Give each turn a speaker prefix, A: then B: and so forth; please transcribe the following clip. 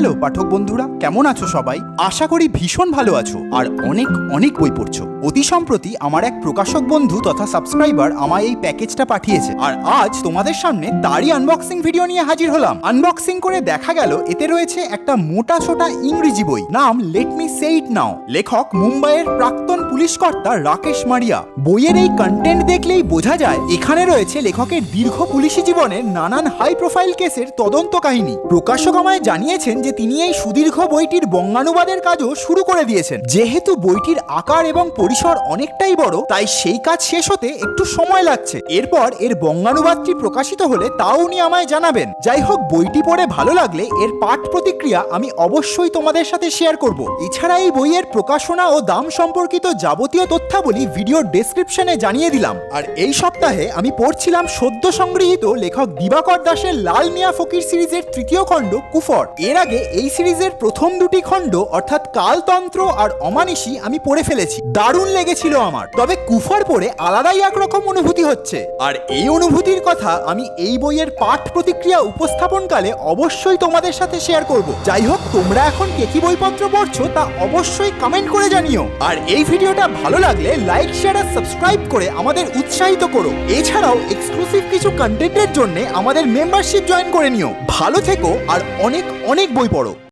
A: Hello, পাঠক বন্ধুরা, কেমন আছো সবাই? আশা করি ভীষণ ভালো আছো আর অনেক অনেক বই পড়ছো। অতি সম্প্রতি আমার এক প্রকাশক বন্ধু তথা সাবস্ক্রাইবার আমায় এই প্যাকেজটা পাঠিয়েছে। আর আজ তোমাদের সামনে তারই আনবক্সিং ভিডিও নিয়ে হাজির হলাম। আনবক্সিং করে দেখা গেল, এতে রয়েছে একটা মোটা ছোটা ইংরেজি বই। নাম লেট মি সে ইট নাও লেখক মুম্বাইয়ের প্রাক্তন পুলিশ কর্তা রাকেশ মারিয়া। বইয়ের এই কন্টেন্ট দেখলেই বোঝা যায়, এখানে রয়েছে লেখকের দীর্ঘ পুলিশি জীবনের নানান হাই প্রোফাইল কেসের তদন্ত কাহিনী। প্রকাশক আমায় জানিয়েছেন যে তিনি এই সুদীর্ঘ বইটির বঙ্গানুবাদের কাজও শুরু করে দিয়েছেন। যেহেতু বইটির আকার এবং পরিসর অনেকটাই বড়, তাই সেই কাজ শেষ হতে একটু সময় লাগছে। এরপর এর বঙ্গানুবাদটি প্রকাশিত হলে তাও উনি আমায় জানাবেন। যাই হোক, বইটি পড়ে ভালো লাগলে এর পাঠ প্রতিক্রিয়া আমি অবশ্যই তোমাদের সাথে শেয়ার করব। এছাড়া এই বইয়ের প্রকাশনা ও দাম সম্পর্কিত যাবতীয় তথ্যাবলী ভিডিওর ডেসক্রিপশনে জানিয়ে দিলাম। আর এই সপ্তাহে আমি পড়ছিলাম সদ্য সংগৃহীত লেখক দিবাকর দাসের লাল মিয়া ফকির সিরিজের তৃতীয় খণ্ড, কুফর। এর আগে এই সিরিজের প্রথম দুটি খণ্ড, অর্থাৎ কালতন্ত্র আর অমানিসী আমি পড়ে ফেলেছি। দারুণ লেগেছিল আমার। তবে কুফর পড়ে আলাদাই একরকম অনুভূতি হচ্ছে। আর এই অনুভূতির কথা আমি এই বইয়ের পাঠ প্রতিক্রিয়া উপস্থাপনকালে অবশ্যই তোমাদের সাথে শেয়ার করব। যাই হোক, তোমরা এখন কে কি বইপত্র পড়ছো তা অবশ্যই কমেন্ট করে জানিও। আর এই ভিডিওটা ভালো লাগলে লাইক শেয়ার আর সাবস্ক্রাইব করে আমাদের উৎসাহিত করো। এছাড়াও এক্সক্লুসিভ কিছু কন্টেন্টের জন্য আমাদের মেম্বারশিপ জয়েন করে নিও। ভালো থেকো আর অনেক অনেক বই পড়ো।